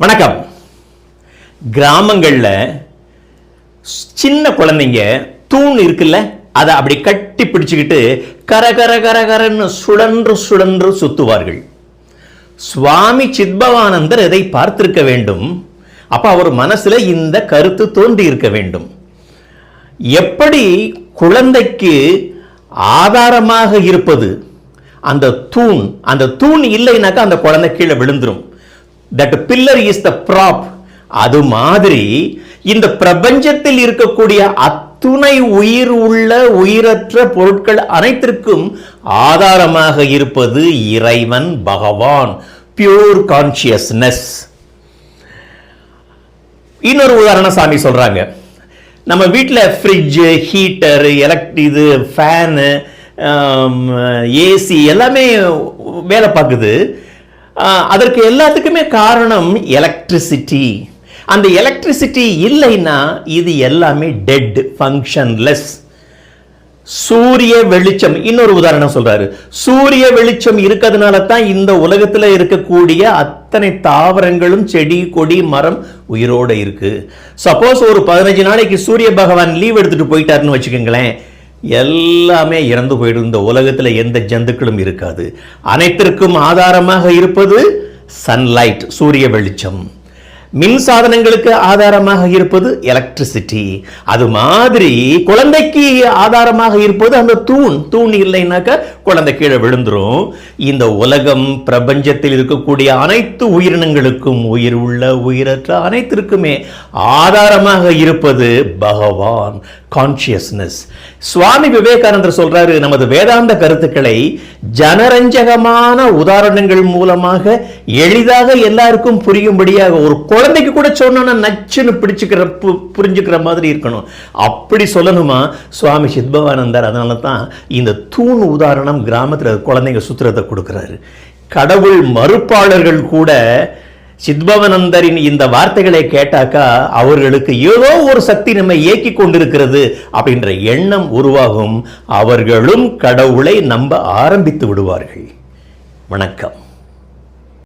வணக்கம். கிராமங்களில் சின்ன குழந்தைங்க தூண் இருக்குல்ல அதை அப்படி கட்டி பிடிச்சுக்கிட்டு கர கர கர கரன்னு சுழன்று சுழன்று சுத்துவார்கள். சுவாமி சித்பவானந்தர் இதை பார்த்திருக்க வேண்டும்? அப்போ அவர் மனசுல இந்த கருத்து தோன்றி இருக்க வேண்டும். எப்படி குழந்தைக்கு ஆதாரமாக இருப்பது? அந்த தூண் அந்த தூண் இல்லைனாக்கா அந்த குழந்தை கீழே விழுந்துரும். That pillar is the prop அது மாதிரி இந்த பிரபஞ்சத்தில் இருக்கக்கூடிய அத்துணை உயிர் உள்ள உயிரற்ற பொருட்கள் அனைத்திற்கும் ஆதாரமாக இருப்பது இறைவன் பகவான். பியூர் கான்சியஸ்னஸ் இன்னொரு உதாரணம் சாமி சொல்றாங்க. நம்ம வீட்டில் ஃப்ரிட்ஜு ஹீட்டர் எலக்ட் இது ஃபேனு ஏசி எல்லாமே வேலை பார்க்குது. அதற்கு எல்லாத்துக்குமே காரணம் எலக்ட்ரிசிட்டி அந்த எலக்ட்ரிசிட்டி இல்லைன்னா இது எல்லாமே டெட் ஃபங்க்ஷன்லெஸ் சூரிய வெளிச்சம் இன்னொரு உதாரணம் சொல்றாரு. சூரிய வெளிச்சம் இருக்கிறதுனால தான் இந்த உலகத்தில் இருக்கக்கூடிய அத்தனை தாவரங்களும் செடி கொடி மரம் உயிரோட இருக்கு. சப்போஸ் ஒரு பதினஞ்சு நாளைக்கு சூரிய பகவான் லீவ் எடுத்துட்டு போயிட்டாருன்னு வச்சுக்கோங்களேன். எல்லாமே இறந்து போயிடும். இந்த உலகத்துல எந்த ஜந்துக்களும் இருக்காது. அனைத்திற்கும் ஆதாரமாக இருப்பது சன்லைட் சூரிய வெளிச்சம். மின் சாதனங்களுக்கு ஆதாரமாக இருப்பது எலக்ட்ரிசிட்டி அது மாதிரி குழந்தைக்கு ஆதாரமாக இருப்பது அந்த தூண். தூண் இல்லைன்னாக்கா குழந்தை கீழே விழுந்துரும். இந்த உலகம் பிரபஞ்சத்தில் இருக்கக்கூடிய அனைத்து உயிரினங்களுக்கும் உயிர் உள்ள உயிரற்ற அனைத்திற்குமே ஆதாரமாக இருப்பது பகவான். கான்சியஸ்னஸ் சுவாமி விவேகானந்தர் சொல்றாரு நமது வேதாந்த கருத்துக்களை ஜனரஞ்சகமான உதாரணங்கள் மூலமாக எளிதாக எல்லாருக்கும் புரியும்படியாக ஒரு குழந்தைக்கு கூட சொன்னோன்னா நச்சுன்னு பிடிச்சுக்கிற பு- புரிஞ்சுக்கிற மாதிரி இருக்கணும். அப்படி சொல்லணுமா? சுவாமி சித்பவானந்தர் அதனால தான் இந்த தூண் உதாரணம் கிராமத்தில் குழந்தைங்க சுத்துறதை கொடுக்குறாரு. கடவுள் மறுப்பாளர்கள் கூட சித்பவனந்தரின் இந்த வார்த்தைகளை கேட்டாக்கா அவர்களுக்கு ஏதோ ஒரு சக்தி நம்மை இயக்கி கொண்டிருக்கிறது அப்படின்ற எண்ணம் உருவாகும். அவர்களும் கடவுளை நம்ப ஆரம்பித்து விடுவார்கள். வணக்கம்.